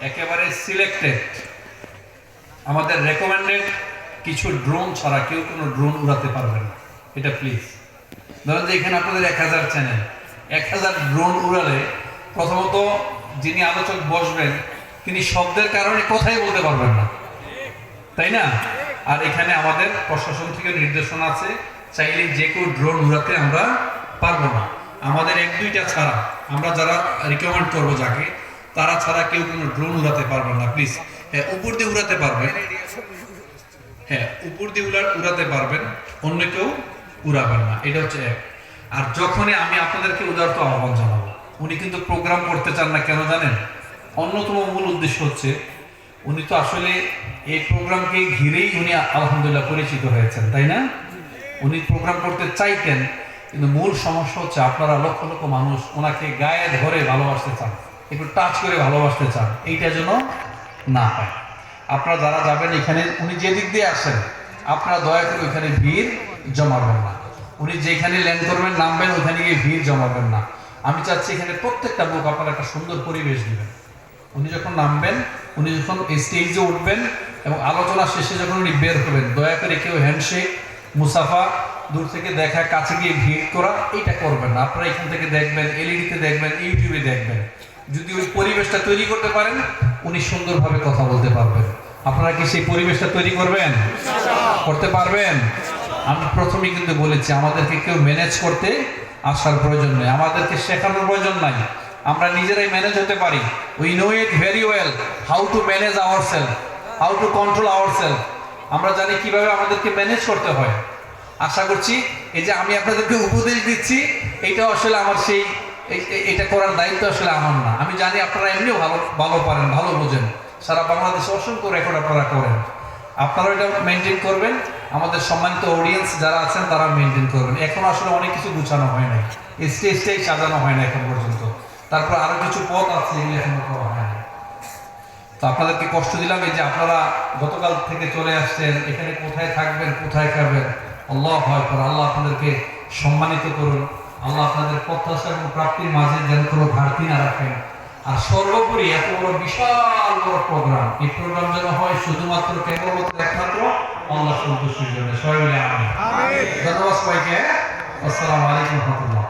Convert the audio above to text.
একেবারে সিলেক্টেড আমাদের রেকমেন্ডেড কিছু ড্রোন ছাড়া কেউ কোনো ড্রোন উড়াতে পারবে না। এটা প্লিজ ধরেন যে এখানে আপনাদের এক হাজার চ্যানেল এক হাজার ড্রোন উড়ালে প্রথমত যিনি আলোচক বসবেন, তিনি শব্দের কারণে কথাই বলতে পারবেন না। তাই না? আর এখানে আমাদের প্রশাসন থেকে নির্দেশনা আছে, চাইলে যে কেউ ড্রোন উড়াতে আমরা পারব না। আমাদের এক দুইটা ছাড়া আমরা যারা রিকমেন্ড করব যাকে তারা ছাড়া কেউ কোনো ড্রোন উড়াতে পারবে না প্লিজ হ্যাঁ উপর দিয়ে উড়াতে পারবেন। হ্যাঁ উপর দিয়ে উড়া উড়াতে পারবেন, অন্য কেউ উড়াবেন না। এটা হচ্ছে এক। আর যখনই আমি আপনাদেরকে উদারত আহ্বান জানাব, উনি কিন্তু প্রোগ্রাম করতে চান না, কেন জানেন? অন্যতম মূল উদ্দেশ্য হচ্ছে, উনি তো আসলে এই প্রোগ্রামকে ঘিরেই উনি আলহামদুলিল্লাহ পরিচিত হয়েছেন, তাই না? উনি প্রোগ্রাম করতে চাইতেন, কিন্তু মূল সমস্যা হচ্ছে আপনারা লক্ষ লক্ষ মানুষ ওনাকে গায়ে ধরে ভালোবাসতে চান। একটু টাচ করে ভালোবাসতে চান, এইটা যেন না হয়। আপনারা যারা যাবেন এখানে, উনি যে দিক দিয়ে আসেন, আপনারা দয়া করে ওইখানে ভিড় জমাবেন না। উনি যেখানে ল্যান্ড করবেন, নামবেন, ওখানে গিয়ে ভিড় জমাবেন না। আমি চাচ্ছি এখানে প্রত্যেকটা লোক আপনারা একটা সুন্দর পরিবেশ দিবেন। উনি যখন নামবেন, উনি যখন স্টেজে উঠবেন এবং আলোচনা শেষে যখন উনি বের হবেন, দয়া করে কেউ হ্যান্ডশেক মুসাফা দূর থেকে দেখা, কাছে গিয়ে ভিড় করা, এটা করবেন না। আপনারা এখান থেকে দেখবেন, এলইডিতে দেখবেন, ইউটিউবে দেখবেন। যদি ওই পরিবেশটা তৈরি করতে পারেন, উনি সুন্দরভাবে কথা বলতে পারবেন। আপনারা কি সেই পরিবেশটা তৈরি করবেন? করতে পারবেন? আমি প্রথমেই কিন্তু বলেছি, আমাদেরকে কেউ ম্যানেজ করতে আসার প্রয়োজন নেই। আমাদেরকে শেখানোর প্রয়োজন নাই। আমরা নিজেরাই ম্যানেজ হতে পারি। We know it very well how to manage our self how to control our self আমরা জানি কীভাবে আমাদেরকে ম্যানেজ করতে হয়। আশা করছি এই যে আমি আপনাদেরকে উপদেশ দিচ্ছি এটা আসলে আমার সেই এটা করার দায়িত্ব আসলে আমার না। আমি জানি আপনারা এমনিও ভালো ভালো পারেন, ভালো বোঝেন। সারা বাংলাদেশে অসংখ্য রেকর্ড আপনারা করেন। আপনারা এটা মেনটেন করবেন। আমাদের সম্মানিত অডিয়েন্স যারা আছেন তারা মেনটেন করবেন। এখন আসলে অনেক কিছু গুছানো হয় নাই। স্টেজটাই সাজানো হয় না এখন পর্যন্ত। তারপর আরও কিছু পথ আছে এগুলো এখনও করা হয় তো আপনাদেরকে কষ্ট দিলাম এই যে আপনারা গতকাল থেকে চলে আসছেন এখানে কোথায় থাকবেন কোথায় খাবেন? আল্লাহ করে আল্লাহ আপনাদেরকে সম্মানিত করুন। আল্লাহ আপনাদের প্রত্যাশা এবং প্রাপ্তির মাঝে যেন কোনো ঘাটতি না রাখেন। আর সর্বোপরি এত বড় বিশাল বড় প্রোগ্রাম এই প্রোগ্রাম যেন হয় শুধুমাত্র কেবলমাত্র একমাত্র আল্লাহ সন্তুষ্টির জন্য। সবাই মিলে আমি ধন্যবাদ সবাইকে। আসসালামু আলাইকুম রহমতুল্লাহ।